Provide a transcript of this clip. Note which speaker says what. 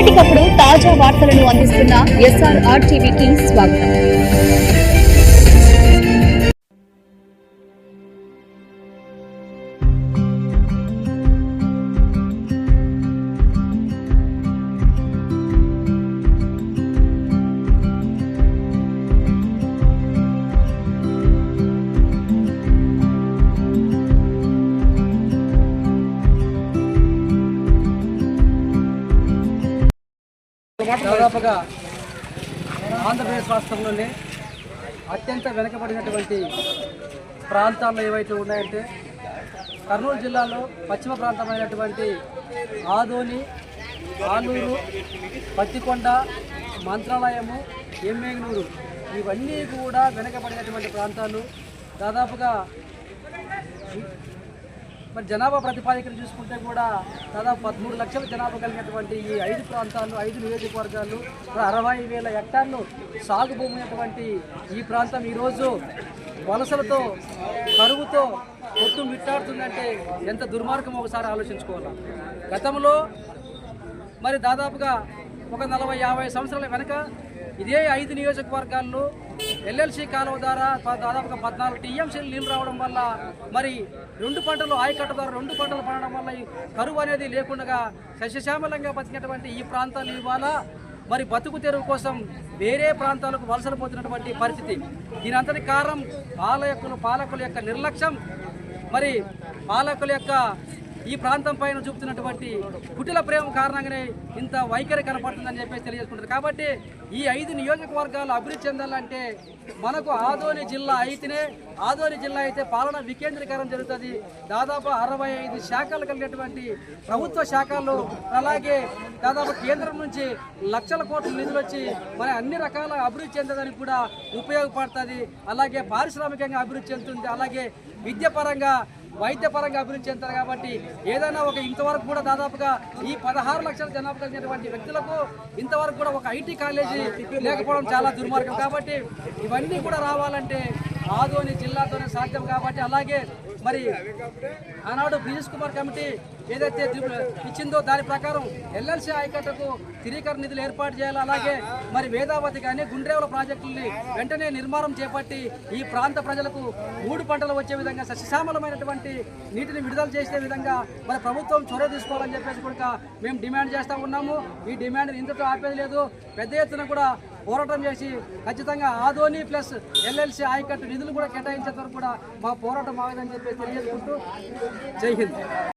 Speaker 1: ఎప్పటికప్పుడు తాజా వార్తలను అందిస్తున్న ఎస్ఆర్ఆర్ టీవీకి స్వాగతం.
Speaker 2: దాదాపుగా ఆంధ్రప్రదేశ్ రాష్ట్రంలోనే అత్యంత వెనుకబడినటువంటి ప్రాంతాల్లో ఏవైతే ఉన్నాయంటే కర్నూలు జిల్లాలో పశ్చిమ ప్రాంతమైనటువంటి ఆదోని ఆలూరు పత్తికొండ మంత్రాలయము ఎమ్మెగనూరు ఇవన్నీ కూడా వెనుకబడినటువంటి ప్రాంతాలు. దాదాపుగా మరి జనాభా ప్రతిపాదికను చూసుకుంటే కూడా దాదాపు పదమూడు లక్షల జనాభా కలిగినటువంటి ఈ ఐదు ప్రాంతాలు ఐదు నియోజకవర్గాలు అరవై వేల హెక్టార్లు సాగు భూమి ఈ ప్రాంతం ఈరోజు వలసలతో కరువుతో పొత్తు మిట్టాడుతుందంటే ఎంత దుర్మార్గం ఒకసారి ఆలోచించుకోవాలి? గతంలో మరి దాదాపుగా ఒక నలభై యాభై సంవత్సరాల వెనక ఇదే ఐదు నియోజకవర్గాల్లో ఎల్ఎల్సి కాలువ ద్వారా ప- దాదాపుగా పద్నాలుగు టీఎంసీలు నీళ్ళు రావడం వల్ల మరి రెండు పంటలు ఆయకట్ట ద్వారా రెండు పంటలు పడడం వల్ల కరువు అనేది లేకుండా సస్యశ్యామలంగా బతికినటువంటి ఈ ప్రాంతాలు ఇవాళ మరి బతుకు తెరువు కోసం వేరే ప్రాంతాలకు వలసలు పోతున్నటువంటి పరిస్థితి. దీనంతటి కారణం పాలకులు పాలకుల యొక్క నిర్లక్ష్యం. మరి పాలకుల యొక్క ఈ ప్రాంతం పైన చూపుతున్నటువంటి కుటిల ప్రేమ కారణంగానే ఇంత వైఖరి కనపడుతుందని చెప్పేసి తెలియజేసుకుంటారు కాబట్టి ఈ ఐదు నియోజకవర్గాలు అభివృద్ధి చెందాలంటే మనకు ఆదోని జిల్లా అయితేనే ఆదోని జిల్లా అయితే పాలన వికేంద్రీకరణ జరుగుతుంది. దాదాపు అరవై ఐదు శాఖలు కలిగినటువంటి ప్రభుత్వ శాఖలు అలాగే దాదాపు కేంద్రం నుంచి లక్షల కోట్ల నిధులు వచ్చి మన అన్ని రకాల అభివృద్ధి చెందడానికి కూడా ఉపయోగపడుతుంది. అలాగే పారిశ్రామికంగా అభివృద్ధి చెందుతుంది. అలాగే విద్యపరంగా వైద్యపరంగా అభివృద్ధి చెందుతారు కాబట్టి ఏదైనా ఒక ఇంతవరకు కూడా దాదాపుగా ఈ పదహారు లక్షల జనాభా కలిగినటువంటి వ్యక్తులకు ఇంతవరకు కూడా ఒక ఐటీ కాలేజీ లేకపోవడం చాలా దుర్మార్గం. కాబట్టి ఇవన్నీ కూడా రావాలంటే ఆదోని జిల్లాతోనే సాధ్యం కాబట్టి అలాగే మరి ఆనాడు బ్రిజేష్ కుమార్ కమిటీ ఏదైతే ఇచ్చిందో దాని ప్రకారం ఎల్ఎల్సి ఆయకట్టకు స్థిరీకరణ నిధులు ఏర్పాటు చేయాలి. అలాగే మరి వేదావతి కానీ గుండ్రేవుల ప్రాజెక్టుల్ని వెంటనే నిర్మాణం చేపట్టి ఈ ప్రాంత ప్రజలకు మూడు పంటలు వచ్చే విధంగా సస్యశ్యామలమైనటువంటి నీటిని విడుదల చేసే విధంగా మరి ప్రభుత్వం చొరవ తీసుకోవాలని చెప్పేసి కూడా మేము డిమాండ్ చేస్తూ ఉన్నాము. ఈ డిమాండ్ ఇంతతో ఆపేది లేదు. పెద్ద ఎత్తున కూడా పోరాటం చేసి ఖచ్చితంగా ఆదోని ప్లస్ ఎల్ఎల్సి ఆయకట్టు నిధులు కూడా కేటాయించేంత వరకు కూడా మా పోరాటం ఆగదని చెప్పి తెలియజేసుకుంటూ జై హింద్.